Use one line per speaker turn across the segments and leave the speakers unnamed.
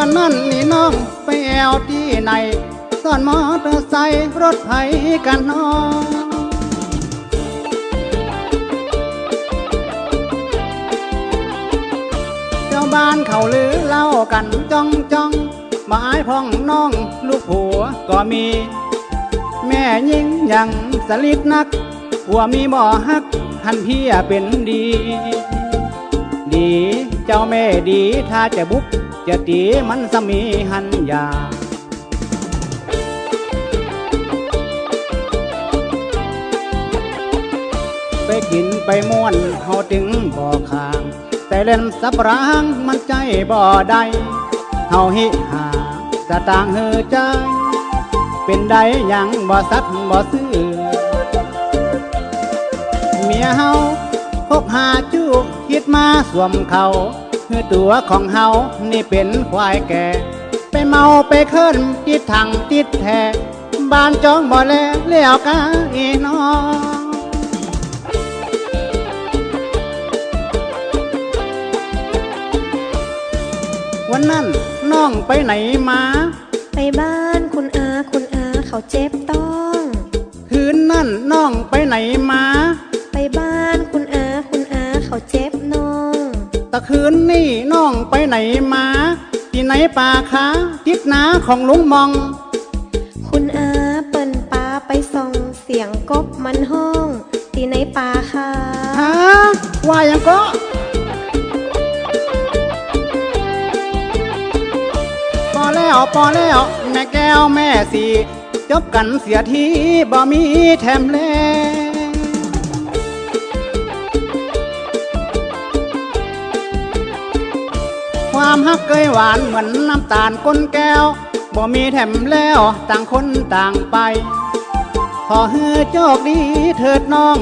ก้องไปแอวที่ในซ่อนมอเตอร์ไซค์รถไถกันน้องเจ้าบ้านเขาลือเล่ากันจ้องจ้องหมายพ้องน้องลูกผัวก็มี แม่ยิ่งยังสลิดนักผัวมีบ่อฮักหันเพียเป็นดี ดีเจ้าแม่ดีถ้าจะบุก จะตีมันสมีหันยาไปกินไปม่วนเฮาถึงบ่อคาง แต่เล่นสับรางมันใจบ่ได้เฮาหิหาสตางเฮอใจ เป็นได้ยังบ่สัตบ่ซื้อ เมียเฮาพกหาจูคิดมาสวมเขา คือตัวของเฮานี่เป็นควายแก่ ไปเมาไปเคินติดถังติดแทบ้านจองบ่แลเลี้ยวกาอีน้องวันนั้นน้องไปไหนมา
ไปบ้านคุณอาคุณอาเขาเจ็บต้อง
คืนนั่นน้องไปไหนมา ตะคืนนี่น้องไปไหนมา ที่ไหนป่าค้าทิศนาของลุงมอง
คุณอาเปิ่นปาไปส่องเสียงกบมันห้อง ตีในป่าค่ะ
ฮะว่ายังก็พอแล้วพอแล้ว แม่แก้วแม่สีจบกันเสียทีบ่มีแถมแล ความฮักเกยหวานเหมือนน้ำตาลก้นแก้ว บ่มีแถมแล้วต่างคนต่างไป ขอให้โชคดีเถิดน้อง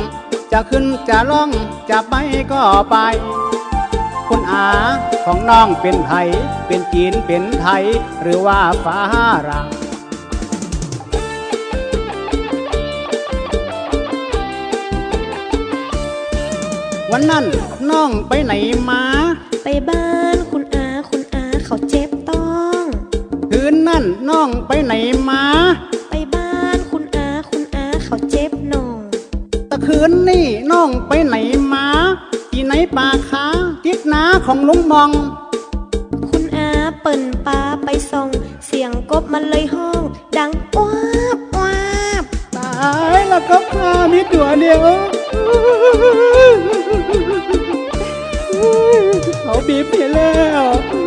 จะขึ้นจะล่องจะไปก็ไป คุณอาของน้องเป็นไทย เป็นจีนเป็นไทย หรือว่าฟ้ารังวันนั้นน้องไปไหนมา
ไปบ้าน
นนั่นน้องไปไหนมา
ไปบ้านคุณอาคุณอาเขาเจ็บน้อง
ตะคืนนี่น้องไปไหนมาที่ไหนป่าค้าทิศนาของลุงมอง
คุณอาเปิ่นปาไปส่องเสียงกบมันเลยห้อง ดังอ้วบอ้วบ
ตายแล้วก็ข้ามีตัวเดียวเขาบีบไปแล้ว